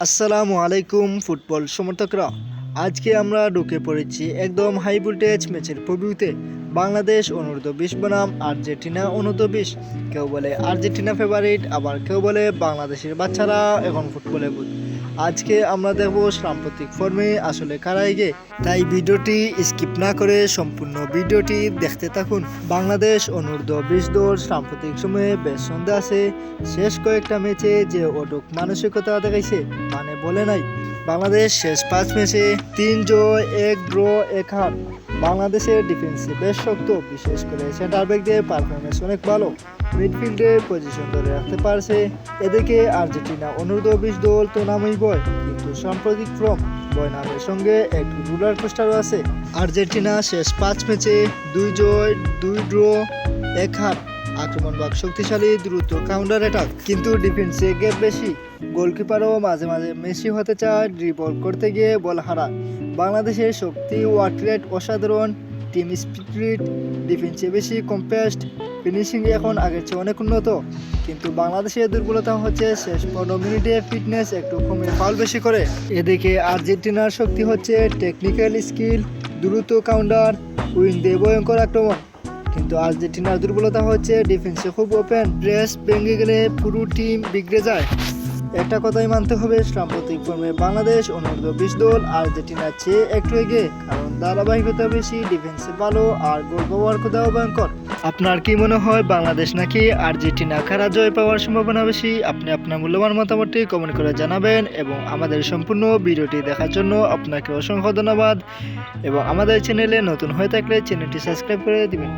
আসসালামু আলাইকুম ফুটবল সমর্থকরা। আজকে আমরা ঢুকে পড়েছি একদম হাই ভোল্টেজ ম্যাচের প্রিভিউতে বাংলাদেশ অনূর্ধ্ব বিশ বনাম, আর্জেন্টিনা অনূর্ধ্ব বিশ। কেউ বলে আর্জেন্টিনা ফেভারিট আবার কেউ বলে বাংলাদেশের বাচ্চারা এখন ফুটবলে বুঝ আজকে আমরা দেখব সাম্প্রতিক ফর্মে আসলে কারা এগে। তাই ভিডিওটি স্কিপ না করে সম্পূর্ণ ভিডিওটি দেখতে থাকুন। বাংলাদেশ অনূর্ধ্ব বিশ দল সাম্প্রতিক সময়ে বেশ সন্দেহ আছে। শেষ কয়েকটা ম্যাচে যে ওটুক মানসিকতা দেখাইছে মানে বলে নাই। বাংলাদেশ শেষ পাঁচ ম্যাচে তিন জয়, এক ড্র এক হার। বাংলাদেশের ডিফেন্সে বেশ শক্ত, বিশেষ করে সেন্টার ব্যাকদের পারফরমেন্স অনেক ভালো। মিডফিল্ডে পজিশন ধরে রাখতে পারছে এদিকে আর্জেন্টিনা অনূর্ধ্ব বিশ দল তো নামই বয়, কিন্তু সাম্প্রতিক ফর্ম বয় নামের সঙ্গে একটু রুলার কোস্টারও আছে। আর্জেন্টিনা শেষ পাঁচ ম্যাচে দুই জয়, দুই ড্র এক হাত আক্রমণ ভাগ শক্তিশালী, দ্রুত কাউন্টার অ্যাটাক কিন্তু ডিফেন্সে গ্যাপ বেশি। গোলকিপারও মাঝে মাঝে মেসি হতে চায় ড্রিবল করতে গিয়ে বল হারা। বাংলাদেশের শক্তি ওয়ার্ক রেট অসাধারণ টিম স্পিরিট ডিফেন্সে বেশি কম্পেস্ট ফিনিশিং এখন আগের চেয়ে অনেক উন্নত। কিন্তু বাংলাদেশের দুর্বলতা হচ্ছে শেষ পনেরো মিনিটে ফিটনেস একটু কমে ফাউল বেশি করে। এদিকে আর্জেন্টিনার শক্তি হচ্ছে টেকনিক্যাল স্কিল দ্রুত কাউন্টার উইন দিয়ে ভয়ঙ্কর আক্রমণ। কিন্তু আর্জেন্টিনার দুর্বলতা হচ্ছে ডিফেন্সে খুব ওপেন প্রেস ভেঙে গেলে পুরো টিম বিগড়ে যায়। একটা কথাই মানতে হবে, সাম্প্রতিক ফর্মে বাংলাদেশ অনূর্ধ্ব বিশ দল আর্জেন্টিনার চেয়ে একটু এগে কারণ ধারাবাহিকতা বেশি ডিফেন্সে ভালো, আর গোল পাওয়ার কোথাও ভয়ঙ্কর। আপনার কি মনে হয়, বাংলাদেশ নাকি আর্জেন্টিনা খারা জয় পাওয়ার সম্ভাবনা বেশি? আপনি আপনার মূল্যবান মতামতটি কমেন্ট করে জানাবেন এবং আমাদের সম্পূর্ণ ভিডিওটি দেখার জন্য আপনাকে অসংখ্য ধন্যবাদ এবং আমাদের চ্যানেলে নতুন হয়ে থাকলে চ্যানেলটি সাবস্ক্রাইব করে দিবেন।